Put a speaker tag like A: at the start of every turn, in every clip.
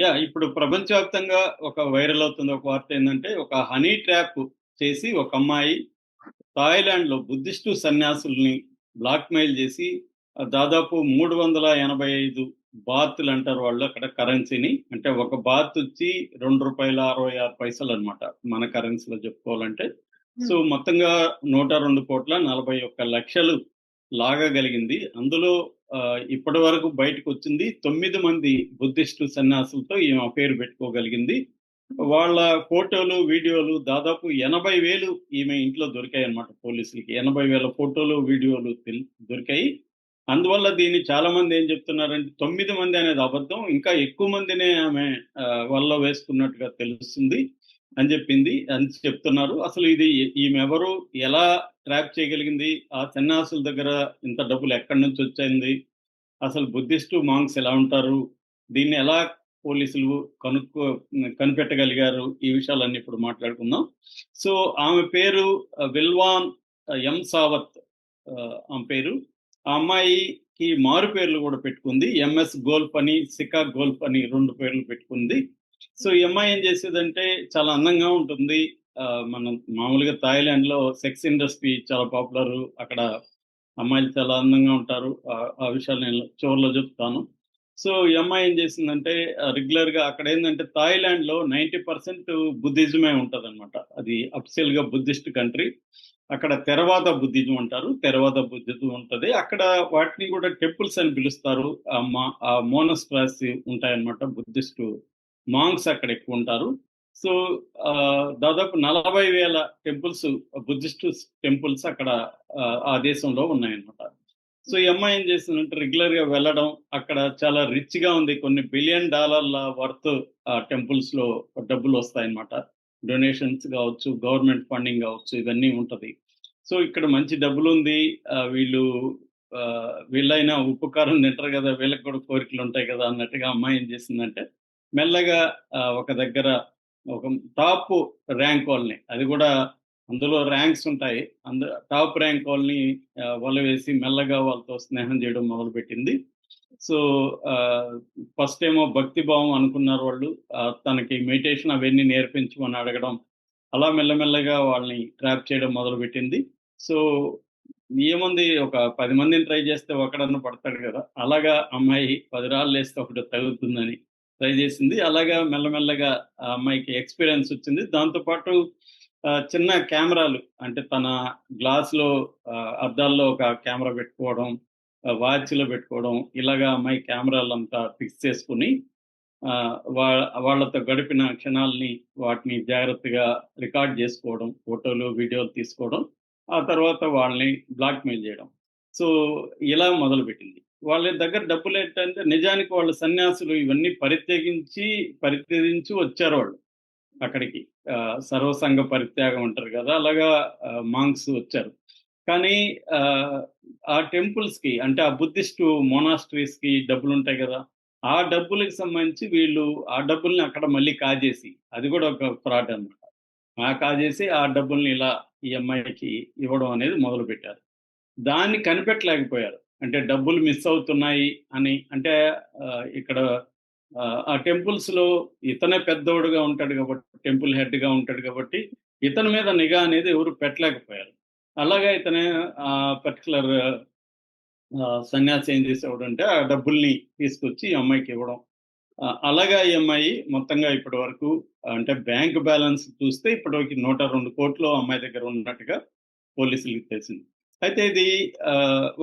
A: Yeah! ఇప్పుడు ప్రపంచవ్యాప్తంగా ఒక వైరల్ అవుతున్న ఒక వార్త ఏందంటే, ఒక హనీ ట్రాప్ చేసి ఒక అమ్మాయి థాయిలాండ్‌లో బుద్ధిస్టు సన్యాసుల్ని బ్లాక్‌మెయిల్ చేసి దాదాపు 385 బాతులంటారు వాళ్ళు అక్కడ కరెన్సీని. అంటే ఒక బాత్ వచ్చి రూ. 2.66 అన్నమాట. మన కరెన్సీలో చెప్పుకోవాలంటే. సో. మొత్తంగా 102,41,00,000 లాగగలిగింది. అందులో ఇప్పటి వరకు బయటకు వచ్చింది తొమ్మిది మంది బుద్ధిస్టు సన్యాసులతో ఈమె పేరు పెట్టుకోగలిగింది. వాళ్ళ ఫోటోలు, వీడియోలు దాదాపు ఎనభై వేలు ఈమె ఇంట్లో దొరికాయన్నమాట పోలీసులకి. 80,000 ఫోటోలు, వీడియోలు దొరికాయి. అందువల్ల దీన్ని చాలా మంది ఏం చెప్తున్నారంటే తొమ్మిది మంది అనేది అబద్ధం. ఇంకా ఎక్కువ మందినే ఆమె వల్ల వలలో వేసుకున్నట్టుగా తెలుస్తుంది అని చెప్పింది అని చెప్తున్నారు. అసలు ఇది ఈమెవరు? ఎలా ట్రాప్ చేయగలిగింది? ఆ సన్యాసుల దగ్గర ఇంత డబ్బులు ఎక్కడి నుంచి వచ్చింది? అసలు బుద్ధిస్టు మాంగ్స్ ఎలా ఉంటారు? దీన్ని ఎలా పోలీసులు కనుక్కో కనిపెట్టగలిగారు? ఈ విషయాలన్నీ ఇప్పుడు మాట్లాడుకుందాం. సో, ఆమె పేరు విల్వాన్ ఎం సావత్ ఆమె పేరు. ఆ అమ్మాయికి మారు పేర్లు కూడా పెట్టుకుంది. ఎంఎస్ గోల్ఫ్ అని, సికా గోల్ఫ్ అని రెండు పేర్లు పెట్టుకుంది. సో, ఈ అమ్మాయి ఏం చేసేదంటే చాలా అందంగా ఉంటుంది. ఆహ్, మనం మామూలుగా థాయిలాండ్‌లో సెక్స్ ఇండస్ట్రీ చాలా పాపులర్ అక్కడ అమ్మాయిలు చాలా అందంగా ఉంటారు. ఆ విషయాలు నేను చివరిలో చెప్తాను. సో, ఈ అమ్మాయి ఏం చేసిందంటే రెగ్యులర్గా అక్కడ ఏంటంటే థాయిలాండ్లో నైంటీ పర్సెంట్ బుద్ధిజమే ఉంటదన్నమాట. అది అఫిషియల్‌గా బుద్ధిస్ట్ కంట్రీ. అక్కడ తెరవాత బుద్ధిజం అంటారు. తెరవాత బుద్ధిజం ఉంటది. అక్కడ వాటిని కూడా టెంపుల్స్ అని పిలుస్తారు. ఆహ్, మోనస్ట్రాస్ ఉంటాయన్నమాట. బుద్ధిస్టు మాంక్స్ అక్కడ ఎక్కువ ఉంటారు. సో, దాదాపు దాదాపు 40,000 టెంపుల్స్ బుద్ధిస్టు టెంపుల్స్ అక్కడ ఆ దేశంలో ఉన్నాయన్నమాట. సో, ఈ అమ్మాయి ఏం చేసిందంటే రెగ్యులర్‌గా వెళ్ళడం, అక్కడ చాలా రిచ్‌గా ఉంది. కొన్ని బిలియన్ డాలర్ల వర్త్ ఆ టెంపుల్స్‌లో డబ్బులొస్తాయన్నమాట. డొనేషన్స్ కావచ్చు, గవర్నమెంట్ ఫండింగ్ కావచ్చు, ఇవన్నీ ఉంటది. సో, ఇక్కడ మంచి డబ్బులుంది. ఉంది వీళ్ళు వీళ్ళైనా ఉపకారం తింటారు కదా! వీళ్ళకి కూడా కోరికలు ఉంటాయి కదా! అన్నట్టుగా అమ్మాయి ఏం చేసిందంటే మెల్లగా ఒక దగ్గర ఒక టాప్ ర్యాంక్ వాళ్ళని అది కూడా అందులో ర్యాంక్స్ ఉంటాయి. అందు టాప్ ర్యాంక్ వాళ్ళని వల వేసి మెల్లగా వాళ్ళతో స్నేహం చేయడం మొదలుపెట్టింది. సో, ఫస్ట్ ఏమో భక్తి భావం అనుకున్నారు వాళ్ళు. తనకి మెడిటేషన్ అవన్నీ నేర్పించమని అడగడం. అలా మెల్లమెల్లగా వాళ్ళని ట్రాప్ చేయడం మొదలుపెట్టింది. సో, ఏముంది ఒక పది మందిని ట్రై చేస్తే ఒకడన్నా పడతాడు కదా! అలాగా అమ్మాయి పది రాళ్ళు వేస్తే ఒకటి తగులుతుందని ట్రై చేసింది. అలాగా మెల్లమెల్లగా ఆ అమ్మాయికి ఎక్స్‌పీరియన్స్ వచ్చింది. దాంతో పాటు చిన్న కెమెరాలు అంటే తన గ్లాస్‌లో అద్దాల్లో ఒక కెమెరా పెట్టుకోవడం, వాచ్‌లో పెట్టుకోవడం ఇలాగా అమ్మాయి కెమెరాలంతా ఫిక్స్ చేసుకొని వా వాళ్ళతో గడిపిన క్షణాల్ని వాటిని జాగ్రత్తగా రికార్డ్ చేసుకోవడం, ఫోటోలు, వీడియోలు తీసుకోవడం. ఆ తర్వాత వాళ్ళని బ్లాక్‌మెయిల్ చేయడం. సో, ఇలా మొదలుపెట్టింది. వాళ్ళ దగ్గర డబ్బులు ఏంటంటే నిజానికి వాళ్ళు సన్యాసులు ఇవన్నీ పరిత్యగించి పరిత్యజించి వచ్చారు వాళ్ళు అక్కడికి. సర్వసంగ పరిత్యాగం అంటారు కదా! అలాగా మాంగ్స్ మాంక్స్ వచ్చారు. కానీ ఆ టెంపుల్స్‌కి అంటే ఆ బుద్ధిస్టు మోనాస్ట్రీస్కి డబ్బులు ఉంటాయి కదా! ఆ డబ్బులకు సంబంధించి వీళ్ళు ఆ డబ్బుల్ని అక్కడ మళ్ళీ కాజేసి అది కూడా ఒక ఫ్రాడ్ అన్నమాట. ఆ కాజేసి ఆ డబ్బుల్ని ఇలా ఈ అమ్మాయికి ఇవ్వడం అనేది మొదలుపెట్టారు. దాన్ని కనిపెట్టలేకపోయారు. అంటే డబ్బులు మిస్ అవుతున్నాయి అని అంటే ఇక్కడ ఆ ఆ టెంపుల్స్‌లో ఇతనే పెద్దోడుగా ఉంటాడు కాబట్టి టెంపుల్ హెడ్‌గా ఉంటాడు కాబట్టి ఇతని మీద నిఘా అనేది ఎవరు పెట్టలేకపోయారు. అలాగే ఇతనే ఆ పర్టికులర్ సన్యాసి ఏం చేసేవాడంటే ఆ డబ్బుల్ని తీసుకొచ్చి ఈ అమ్మాయికి ఇవ్వడం. అలాగా ఈ అమ్మాయి మొత్తంగా ఇప్పటి వరకు అంటే బ్యాంక్ బ్యాలెన్స్ చూస్తే ఇప్పటివరకు 102,00,00,000 అమ్మాయి దగ్గర ఉన్నట్టుగా పోలీసులకు తెలిసింది. అయితే ఇది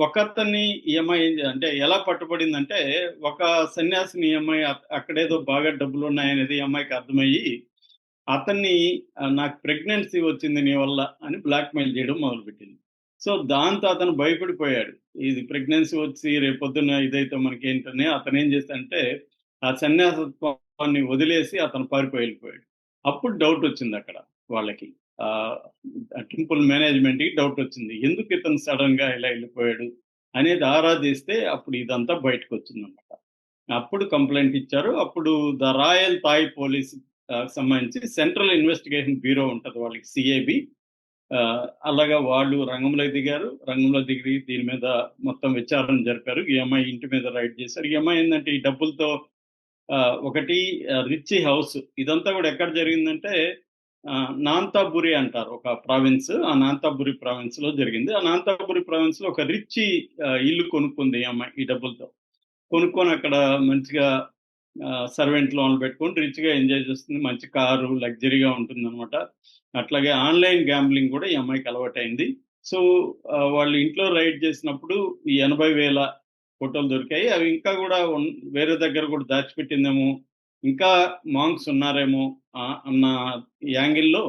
A: ఒకతని ఈఎంఐ ఈ అమ్మాయి ఏం అంటే ఎలా పట్టుబడిందంటే ఒక సన్యాసిని ఈఎంఐ అక్కడేదో బాగా డబ్బులు ఉన్నాయనేది అమ్మాయికి అర్థమయ్యి అతన్ని నాకు ప్రెగ్నెన్సీ వచ్చింది నీ వల్ల అని బ్లాక్‌మెయిల్ చేయడం మొదలుపెట్టింది. సో, దాంతో అతను భయపడిపోయాడు. ఇది ప్రెగ్నెన్సీ వచ్చి రేపొద్దున ఇదైతే మనకి ఏంటంటే అతను ఏం చేస్తాడంటే ఆ సన్యాసత్వాన్ని వదిలేసి అతను పారిపోయి వెళ్ళిపోయాడు. అప్పుడు డౌట్ వచ్చింది అక్కడ వాళ్ళకి. టెంపుల్ మేనేజ్‌మెంట్‌కి డౌట్ వచ్చింది. ఎందుకు ఇతను సడన్గా ఇలా వెళ్ళిపోయాడు అనేది ఆరా అప్పుడు ఇదంతా బయటకు వచ్చిందన్నమాట అప్పుడు కంప్లైంట్ ఇచ్చారు. అప్పుడు ద రాయల్ థాయ్ పోలీస్ సంబంధించి సెంట్రల్ ఇన్వెస్టిగేషన్ బ్యూరో ఉంటుంది వాళ్ళకి సిఏబి అలాగా వాళ్ళు రంగంలోకి దిగారు. రంగంలో దిగి దీని మీద మొత్తం విచారణ జరిపారు. ఈ ఇంటి మీద రైడ్ చేశారు. ఈ ఏంటంటే ఈ డబ్బులతో ఒకటి రిచ్ హౌస్. ఇదంతా కూడా ఎక్కడ జరిగిందంటే నాంతాబురి అంటారు ఒక ప్రావిన్స్. ఆ నాంతాబురి ప్రావిన్స్‌లో జరిగింది. ఆ నాంతాబురి ప్రావిన్స్‌లో ఒక రిచ్ ఇల్లు కొనుక్కుంది ఈ అమ్మాయి ఈ డబ్బులతో. కొనుక్కొని అక్కడ మంచిగా సర్వెంట్ లోన్లు పెట్టుకొని రిచ్‌గా ఎంజాయ్ చేస్తుంది. మంచి కారు, లగ్జరీగా ఉంటుందనమాట. అట్లాగే ఆన్‌లైన్ గ్యాంబ్లింగ్ కూడా ఈ అమ్మాయికి అలవాటైంది సో, వాళ్ళు ఇంట్లో రైడ్ చేసినప్పుడు ఈ 80,000 ఫోటోలు దొరికాయి. అవి ఇంకా కూడా వేరే దగ్గర కూడా దాచిపెట్టిందేమో, ఇంకా మాంక్స్ ఉన్నారేమో అన్న యాంగిల్‌లో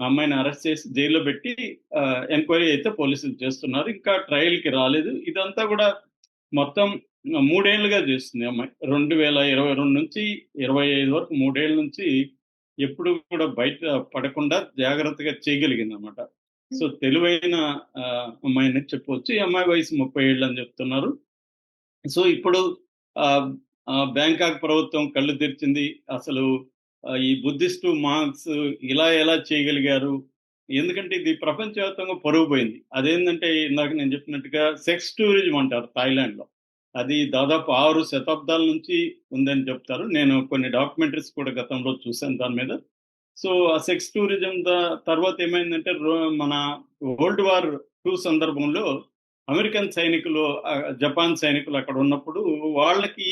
A: ఆ అమ్మాయిని అరెస్ట్ చేసి జైల్‌లో పెట్టి ఎంక్వైరీ అయితే పోలీసులు చేస్తున్నారు. ఇంకా ట్రయల్‌కి రాలేదు. ఇదంతా గూడా మొత్తం ఆహ్, 3 ఏళ్ళుగా చేస్తుంది ఈ అమ్మాయి. 2022 నుంచి 25 వరకు 3 ఏళ్ళ నుంచి ఎప్పుడు కూడా బయట పడకుండా జాగ్రత్తగా చేయగలిగిందనమాట. సో, తెలివైన అమ్మాయని చెప్పొచ్చు. ఈ అమ్మాయి వయసు 30 ఏళ్ళని చెప్తున్నారు. సో, ఇప్పుడు బ్యాంకాక్ ప్రభుత్వం కళ్ళు తెరిచింది. అసలు ఈ బుద్ధిస్టు మాంక్స్ ఇలా ఎలా చేయగలిగారు? ఎందుకంటే ఇది ప్రపంచవ్యాప్తంగా పరువు పోయింది. అదేంటంటే ఇందాక నేను చెప్పినట్టుగా సెక్స్ టూరిజం అంటారు థాయిలాండ్‌లో. అది దాదాపు ఆరు శతాబ్దాల నుంచి ఉందని చెప్తారు. నేను కొన్ని డాక్యుమెంటరీస్ కూడా గతంలో చూశాను దాని మీద. సో, ఆ సెక్స్ టూరిజం ద తర్వాత ఏమైందంటే రో మన వరల్డ్ వార్ టూ సందర్భంలో అమెరికన్ సైనికులు జపాన్ సైనికులు అక్కడ ఉన్నప్పుడు వాళ్ళకి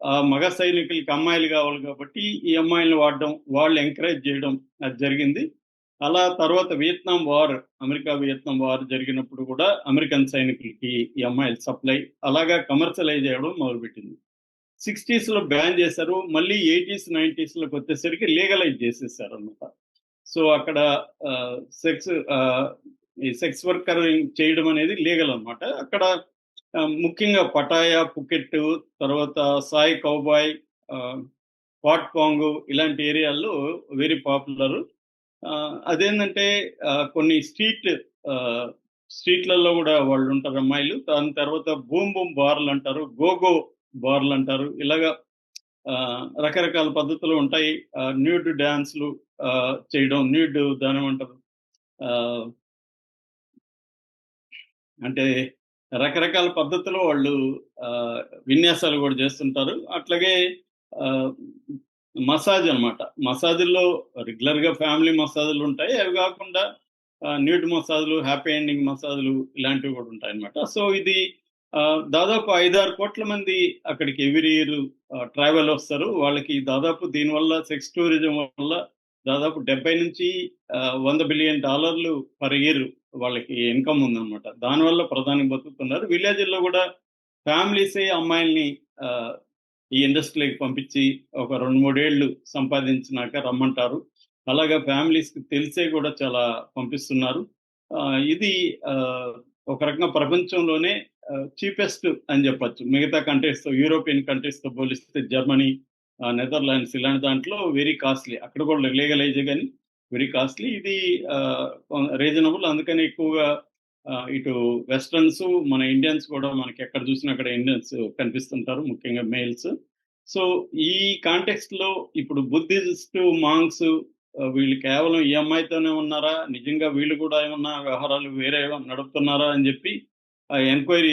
A: ఆ మగ సైనికులకి అమ్మాయిలు కావాలి కాబట్టి ఈ అమ్మాయిలను వాడడం, వాళ్ళు ఎంకరేజ్ చేయడం అది జరిగింది. అలా తర్వాత Vietnam war, America Vietnam war జరిగినప్పుడు కూడా అమెరికన్ సైనికులకి ఈ అమ్మాయిలు సప్లై అలాగా కమర్షియలైజ్ చేయడం మొదలుపెట్టింది. 60స్‌లో బ్యాన్ చేశారు. మళ్ళీ 80స్, 90స్‌లోకి వచ్చేసరికి లీగలైజ్ చేసేసారన్నమాట. సో, అక్కడ సెక్స్ ఈ సెక్స్ వర్కర్ చేయడం అనేది లీగల్ అన్నమాట. అక్కడ ముఖ్యంగా పటాయా, పుకెట్ తర్వాత సాయ్ కౌబాయ్ పాట్ పాంగ్ ఇలాంటి ఏరియాల్లో వెరీ పాపులర్. అదేంటంటే కొన్ని స్ట్రీట్ స్ట్రీట్లలో కూడా వాళ్ళు ఉంటారు అమ్మాయిలు. దాని తర్వాత బూమ్ బూమ్ బార్‌లంటారు. గోగో బార్లు అంటారు ఇలాగా రకరకాల పద్ధతులు ఉంటాయి. న్యూడ్ డాన్స్‌లు చేయడం. న్యూడ్ దాన్నేమంటారు? అంటారు అంటే రకరకాల పద్ధతిలో వాళ్ళు విన్యాసాలు కూడా చేస్తుంటారు. అట్లాగే మసాజ్ అన్నమాట. మసాజుల్లో రెగ్యులర్‌గా ఫ్యామిలీ మసాజులుంటాయి. అవి కాకుండా న్యూట్ మసాజులు, హ్యాపీ ఎండింగ్ మసాజులు ఇలాంటివి కూడా ఉంటాయి అనమాట సో, ఇది దాదాపు 5, 6 కోట్ల మంది అక్కడికి ఎవ్రీ ఇయర్ ట్రావెల్ వస్తారు. వాళ్ళకి దాదాపు దీనివల్ల సెక్స్ టూరిజం వల్ల దాదాపు 70 నుంచి వంద బిలియన్ డాలర్లు పర్ ఇయర్ వాళ్ళకి ఇన్‌కమ్ ఉందన్నమాట. దానివల్ల ప్రధాని బతుకుతున్నారు. విలేజ్లో కూడా ఫ్యామిలీసే అమ్మాయిల్ని ఈ ఇండస్ట్రీ‌లోకి పంపించి ఒక రెండు మూడేళ్ళు సంపాదించినాక రమ్మంటారు. అలాగా ఫ్యామిలీస్‌కి తెలిసే కూడా చాలా పంపిస్తున్నారు. ఇది ఒక రకంగా ప్రపంచంలోనే చీపెస్ట్ అని చెప్పచ్చు మిగతా కంట్రీస్‌తో యూరోపియన్ కంట్రీస్‌తో పోలిస్తే జర్మనీ, నెదర్‌లాండ్స్ ఇలాంటి దాంట్లో వెరీ కాస్ట్‌లీ. అక్కడ కూడా లీగలైజ్ కానీ వెరీ కాస్ట్‌లీ. ఇది రీజనబుల్ అందుకని ఎక్కువగా ఇటు వెస్ట్రన్స్ మన ఇండియన్స్ కూడా మనకి ఎక్కడ చూసినా అక్కడ ఇండియన్స్ కనిపిస్తుంటారు. ముఖ్యంగా మేల్స్. సో, ఈ కాంటెక్స్ట్‌లో ఇప్పుడు బుద్ధిస్ట్ మాంక్స్ వీళ్ళు కేవలం ఈ అమ్మాయితోనే ఉన్నారా? నిజంగా వీళ్ళు కూడా ఏమన్నా వ్యవహారాలు వేరే నడుపుతున్నారా? అని చెప్పి ఎంక్వైరీ